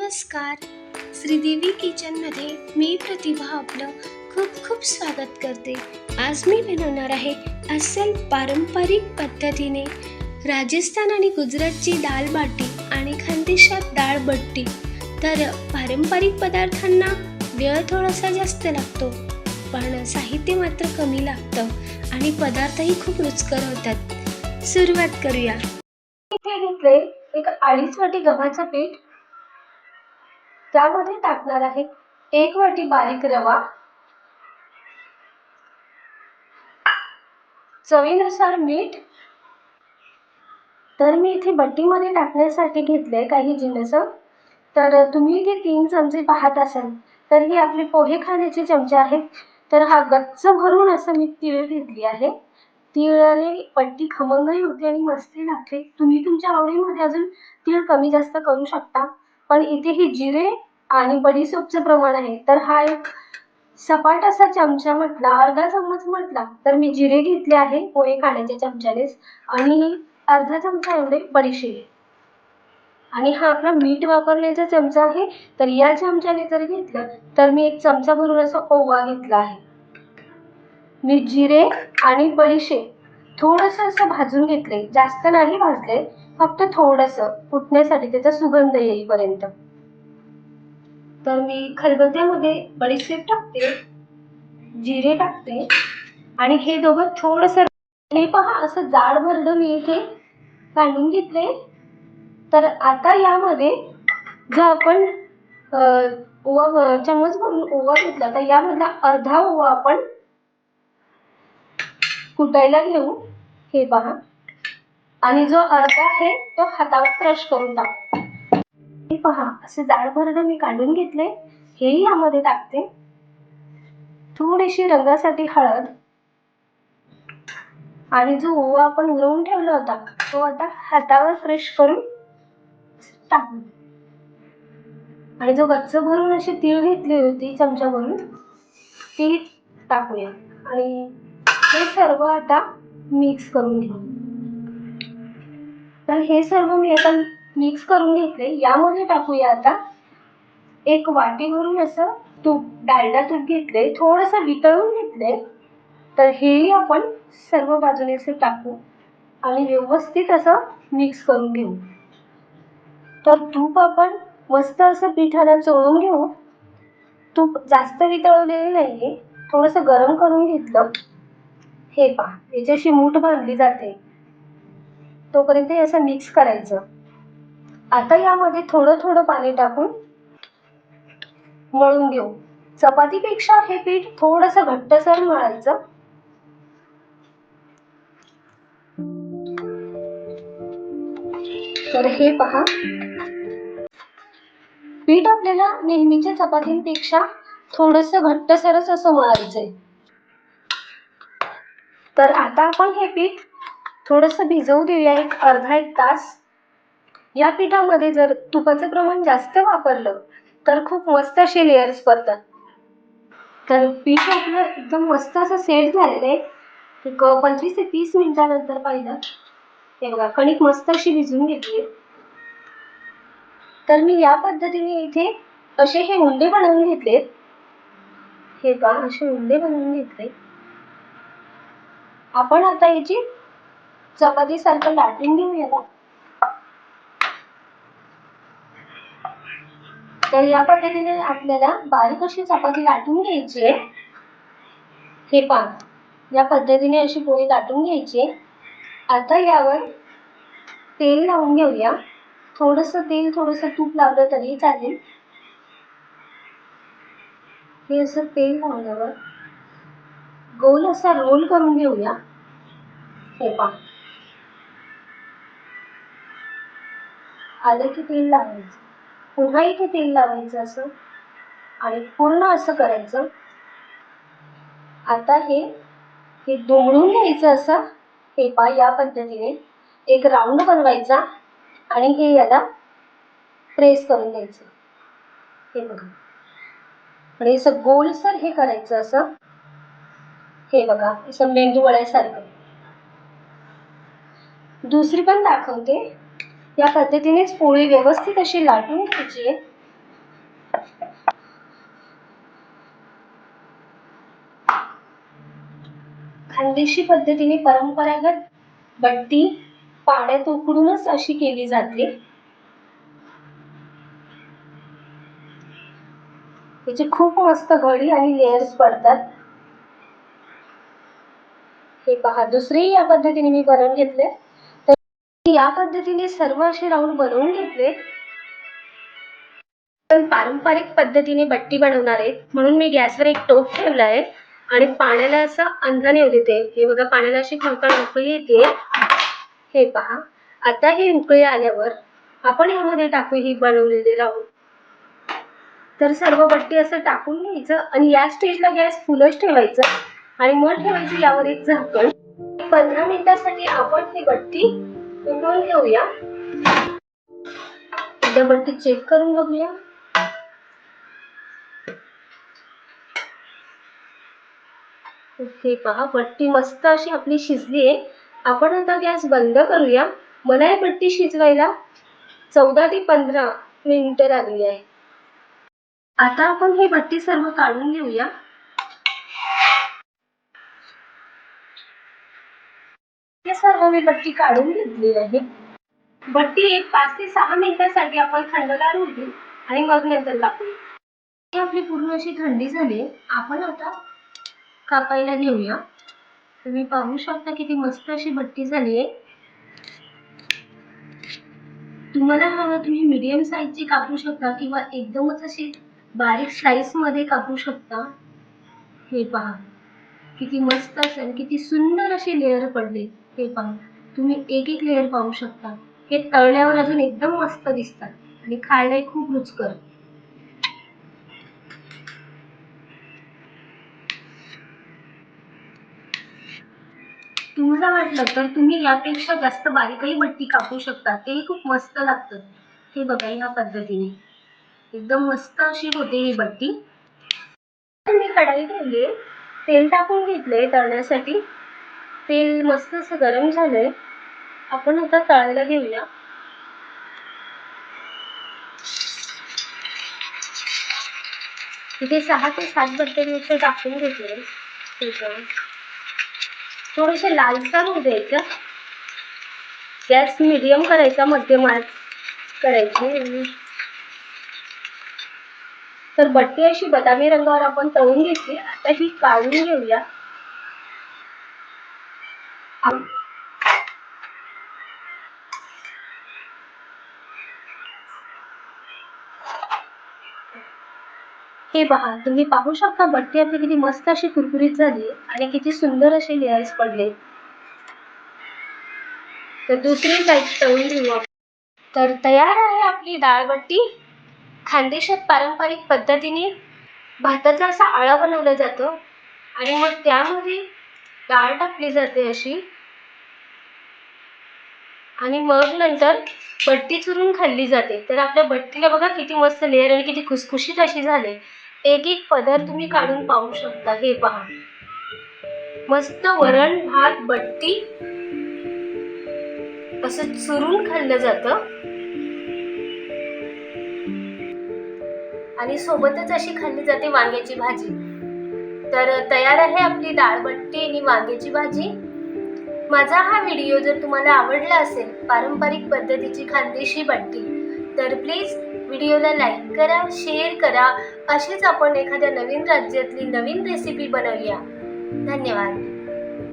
नमस्कार. श्रीदेवी किचनमध्ये मी प्रतिभा आपलं खूप खूप स्वागत करते. आज मी बनवणार आहे अस्सल पारंपरिक पद्धतीने राजस्थान आणि गुजरातची दाल बाटी आणि खानदेशात डाळ बट्टी. तर पारंपरिक पदार्थांना वेळ थोडासा जास्त लागतो पण साहित्य मात्र कमी लागतं आणि पदार्थही खूप रुचकर होतात. सुरुवात करूया. इथे घेतले एक अडीच वाटी गव्हाचं पीठ त्यामध्ये टाकणार आहे. एक वाटी बारीक रवा. चवीनुसार मीठ. तर मी इथे बट्टीमध्ये टाकण्यासाठी घेतले काही जिनस. तर तुम्ही इथे तीन चमचे पाहत असाल तर ही आपली पोहे खाण्याची चमचे आहेत तर हा गच्च भरून असं मी तिळ घेतली आहे. तिळाने पट्टी खमंगही होते आणि मस्ती लागते. तुम्ही तुमच्या आवडीमध्ये अजून तीळ कमी जास्त करू शकता. पण इथे ही जिरे आणि बडीसोपचं प्रमाण आहे. तर हा एक सपाट असा चमचा म्हटला अर्धा चमच म्हटला तर मी जिरे घेतले आहे पोहे खाण्याच्या चमच्यानेच आणि अर्धा चमचा एवढे बडीशेप आणि हा आपला मीठ वापरण्याचा चमचा आहे तर या चमच्याने जर घेतलं तर मी एक चमचा भरून असा ओवा घेतला आहे. मी जिरे आणि बडीशेप थोडस असं भाजून घेतले जास्त नाही भाजले फक्त थोडस फुटण्यासाठी त्याचा सुगंध येईपर्यंत. तर मी खलबत्त्यामध्ये बडीशेप टाकते जिरे टाकते आणि हे दोघं थोडंसं हे पहा असं जाड भरडं मी इथे काढून घेतले तर आता यामध्ये जो आपण ओवा चमच भरून ओवा घेतला तर यामधला अर्धा ओवा आपण कुटायला घेऊ. हे पहा. आणि जो अर्धा आहे तो हातावर क्रश करून टाकू. पहा असे जाड भरडं मी काढून घेतले हेही यामध्ये टाकते. थोडीशी रंगासाठी हळद आणि जो ओवा आपण उरवून ठेवला होता तो आता हातावर फ्रेश करून टाकू. आणि जो गच्च भरून अशी तीळ घेतली होती चमचा भरून ती टाकूया. आणि हे सर्व आता मिक्स करून घेऊ. तर हे सर्व मी आता मिक्स करून घेतले. यामध्ये टाकूया आता. एक वाटी भरून असं तूप डालडा तूप घेतले थोडंसं वितळून घेतले तर हेही आपण सर्व बाजूने असे टाकू. आणि व्यवस्थित असं मिक्स करून घेऊ. तर तूप आपण मस्त असं पिठाला चोळून घेऊ. तूप जास्त वितळवलेलं आहे थोडंसं गरम करून घेतलं. हे पहा याच्याशी मूठ बांधली जाते. तोपर्यंत हे असं मिक्स करायचं. आता यामध्ये थोडं थोडं पाणी टाकून मळून घेऊ. चपातीपेक्षा हे पीठ थोडस घट्टसर मळायचं. तर हे पहा. पीठ आपल्याला नेहमीच्या चपातींपेक्षा थोडस घट्टसरच असं मळायचंय. तर आता आपण हे पीठ थोडस भिजवू देऊया एक अर्धा एक तास. या पिठामध्ये जर तुपाचं प्रमाण जास्त वापरलं तर खूप मस्त असे लेअर्स पडतात तर पीठ आपलं एकदम मस्त असं सेट झालेलं आहे. एक पंचवीस ते तीस मिनिटानंतर पाहिलं. हे बघा कणिक मस्त अशी भिजून घेतली तर मी या पद्धतीने इथे असे हे उंडे बनवून घेतले हे पहा असे उंडे बनवून घेतले आपण आता याची चपाती सारखं लाटून घेऊया तर या पद्धतीने आपल्याला बारीक अशी चपाती लाटून घ्यायची आहे. हे पहा या पद्धतीने अशी पोळी लाटून घ्यायची आता यावर तेल लावून घेऊया. थोडंसं तेल थोडंसं तूप लावलं तरी चालेल. हे असं तेल लावल्यावर गोल असा रोल करून घेऊया. हे पहा. आलं की तेल लावायचं. पुन्हा इथे तेल लावायचं असं आणि पूर्ण असं करायचं. आता हे हे दुमडून घ्यायचं असं हे पा या पद्धतीने एक राऊंड बनवायचा आणि हे याला प्रेस करून द्यायचं हे बघा. आणि असं गोलसर हे करायचं असं. हे बघा असं मेंदू वळायसारखं. दुसरी पण दाखवते. या पद्धतीनेच पोळी व्यवस्थित अशी लाटून घ्यायची खानदेशी पद्धतीने परंपरागत बट्टी पाण्यात उकडूनच अशी केली जाते. त्याची खूप मस्त घडी आणि लेयर्स पडतात. हे पहा दुसरी या पद्धतीने मी बनवून घेतले या पद्धतीने सर्व असे राऊंड बनवून घेतले. पण पारंपरिक पद्धतीने बट्टी बनवणार आहे म्हणून मी गॅसवर एक टोप ठेवला आहे. आणि पाण्याला असं अंधार येऊ देते. हे बघा पाण्याला अशी खळखळ उकळी येते. हे पहा. आता ही उकळी आल्यावर आपण यामध्ये टाकू ही बनवलेली राऊंड. तर सर्व बट्टी असं टाकून घ्यायचं आणि या स्टेजला गॅस फुलच ठेवायचं. आणि मग ठेवायचं यावर एक झाकण. पंधरा मिनिटासाठी आपण ही बट्टी उकळून घेऊया. एकदा बट्टी चेक करून बघूया. हे पहा बट्टी मस्त अशी आपली शिजली आहे. आपण आता गॅस बंद करूया. मला ही बट्टी शिजवायला चौदा ते पंधरा मिनिटं लागली आहे. आता आपण ही बट्टी सर्व काढून घेऊया हे सर्व मी भट्टी काढून घेतली आहे. भट्टी एक पाच ते सहा मिनिटासाठी आपण थंडगार होऊ आणि मग नंतर टाकूया आपली पूर्ण अशी थंडी झाली आपण आता कापायला घेऊया. तुम्ही पाहू शकता किती मस्त अशी भट्टी झाली आहे. तुम्हाला हवं तुम्ही मीडियम साईजची कापू शकता किंवा एकदमच अशी बारीक साईजमध्ये कापू शकता. हे पहा. किती मस्त असेल किती सुंदर अशी लेअर पडले. हे पहा तुम्ही एक एक लेअर पाहू शकता. हे तळल्यावर अजून एकदम मस्त दिसतात. आणि खायलाही खूप रुचकर. तुम्हाला वाटलं तर तुम्ही यापेक्षा जास्त बारीकही भट्टी कापू शकता. तेही खूप मस्त लागतं. हे बघा या पद्धतीने. एकदम मस्त अशी होते ही बट्टी मी कढाई ठेवली तेल टाकून घेतले तळण्यासाठी. तेल मस्त असं गरम झालंय. आपण आता तळायला घेऊया. तिथे सहा ते सात बट्टे मी टाकून घेतले त्याच्यावर थोडेसे लालसर होऊ द्यायचं. गॅस मिडियम करायचा मध्यम आच करायची. तर बट्टी अशी बदामी रंगावर आपण तळून घेतली. आता ही काढून घेऊया. हे पहा तुम्ही पाहू शकता बट्टी आपली किती मस्त अशी कुरकुरीत झाली आणि किती सुंदर असे लेअर्स पडले. तर दुसरी साईड तळून घेऊ आपण. तर तयार आहे आपली डाळबट्टी खानदेशात पारंपरिक पद्धतीने भाताचा असा आळा बनवला जातो आणि मग त्यामध्ये डाळ टाकली जाते अशी. आणि मग नंतर बट्टी चुरून खाल्ली जाते. तर आपल्या बट्टीला बघा किती मस्त लेअर आणि किती खुसखुशीत अशी झाले. एक एक पदार्थ तुम्ही काढून पाहू शकता. हे पहा. मस्त वरण भात बट्टी. असं चुरून खाल्लं जातं. आणि सोबतच अशी खाल्ली जाते वांग्याची भाजी. तर तयार आहे आपली डाळबट्टी आणि वांग्याची भाजी. माझा हा व्हिडिओ जर तुम्हाला आवडला असेल पारंपरिक पद्धतीची खानदेशी बट्टी तर प्लीज व्हिडिओला लाईक करा शेअर करा. अशीच आपण एखाद्या नवीन राज्यातली नवीन रेसिपी बनवूया. धन्यवाद.